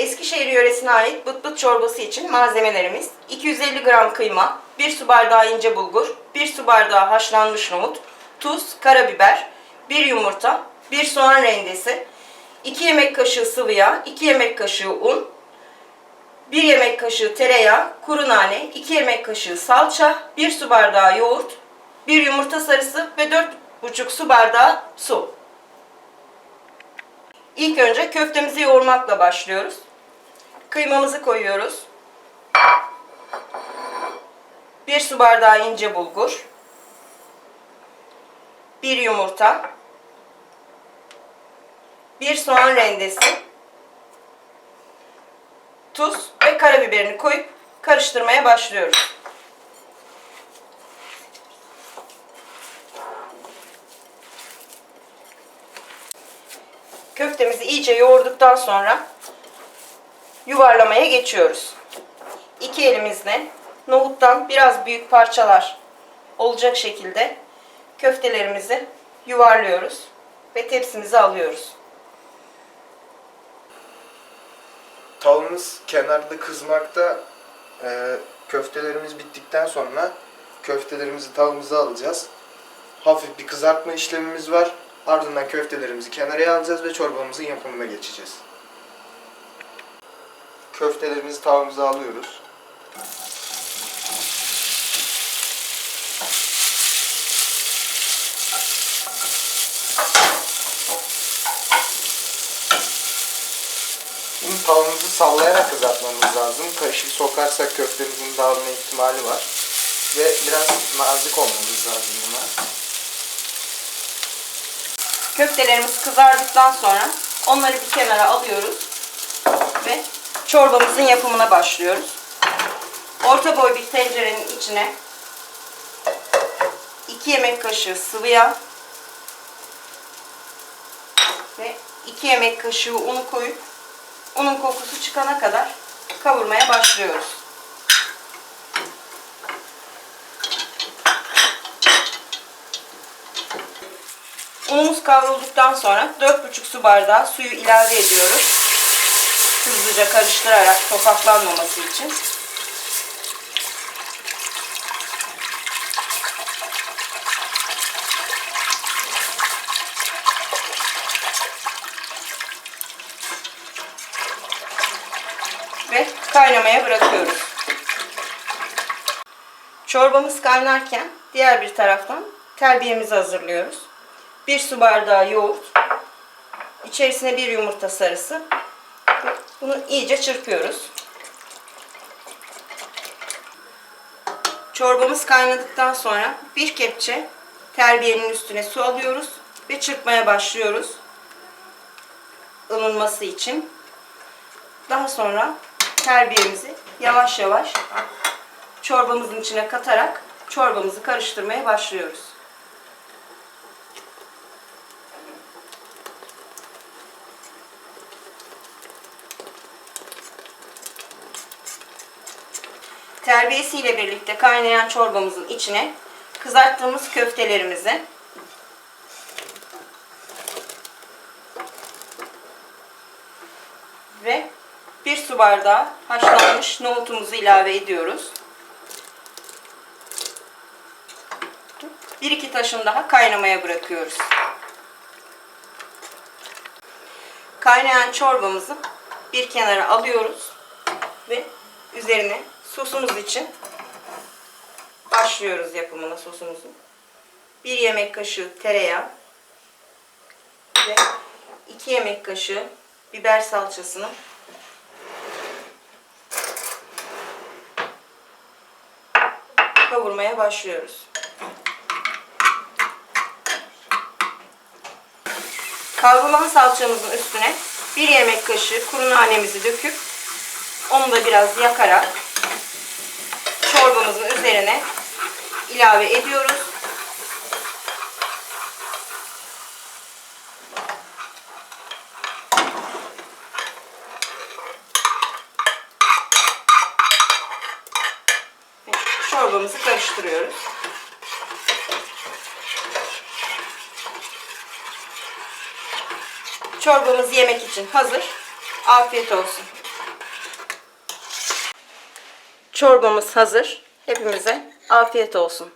Eskişehir yöresine ait bıt bıt çorbası için malzemelerimiz 250 gram kıyma, 1 su bardağı ince bulgur, 1 su bardağı haşlanmış nohut, tuz, karabiber, 1 yumurta, 1 soğan rendesi, 2 yemek kaşığı sıvı yağ, 2 yemek kaşığı un, 1 yemek kaşığı tereyağı, kuru nane, 2 yemek kaşığı salça, 1 su bardağı yoğurt, 1 yumurta sarısı ve 4,5 su bardağı su. İlk önce köftemizi yoğurmakla başlıyoruz. Kıymamızı koyuyoruz. 1 su bardağı ince bulgur. 1 yumurta. 1 soğan rendesi. Tuz ve karabiberini koyup karıştırmaya başlıyoruz. Köftemizi iyice yoğurduktan sonra yuvarlamaya geçiyoruz. İki elimizle nohuttan biraz büyük parçalar olacak şekilde köftelerimizi yuvarlıyoruz ve tepsimize alıyoruz. Tavamız kenarda kızmakta. Ee, köftelerimiz bittikten sonra köftelerimizi tavamıza alacağız. Hafif bir kızartma işlemimiz var. Ardından köftelerimizi kenara alacağız ve çorbamızın yapımına geçeceğiz. Köftelerimizi tavamıza alıyoruz. Şimdi tavamızı sallayarak kızartmamız lazım. Kaşık sokarsak köftemizin dağılma ihtimali var. Ve biraz nazik olmamız lazım buna. Köftelerimiz kızardıktan sonra onları bir kenara alıyoruz ve çorbamızın yapımına başlıyoruz. Orta boy bir tencerenin içine 2 yemek kaşığı sıvı yağ ve 2 yemek kaşığı unu koyup unun kokusu çıkana kadar kavurmaya başlıyoruz. Unumuz kavrulduktan sonra 4,5 su bardağı suyu ilave ediyoruz. Hızlıca karıştırarak topaklanmaması için. Ve kaynamaya bırakıyoruz. Çorbamız kaynarken diğer bir taraftan terbiyemizi hazırlıyoruz. 1 su bardağı yoğurt, içerisine bir yumurta sarısı. Bunu iyice çırpıyoruz. Çorbamız kaynadıktan sonra bir kepçe terbiyenin üstüne su alıyoruz ve çırpmaya başlıyoruz. ılınması için. Daha sonra terbiyemizi yavaş yavaş çorbamızın içine katarak çorbamızı karıştırmaya başlıyoruz. Terbiyesiyle birlikte kaynayan çorbamızın içine kızarttığımız köftelerimizi ve bir su bardağı haşlanmış nohutumuzu ilave ediyoruz. Bir iki taşın daha kaynamaya bırakıyoruz. Kaynayan çorbamızı bir kenara alıyoruz ve üzerine sosumuz için başlıyoruz yapımına sosumuzun. Bir yemek kaşığı tereyağı ve iki yemek kaşığı biber salçasını kavurmaya başlıyoruz. Kavrulan salçamızın üstüne bir yemek kaşığı kuru nanemizi döküp onu da biraz yakarak çorbamızın üzerine ilave ediyoruz. Çorbamızı karıştırıyoruz. Çorbamız yemek için hazır. Afiyet olsun. Çorbamız hazır. Hepimize afiyet olsun.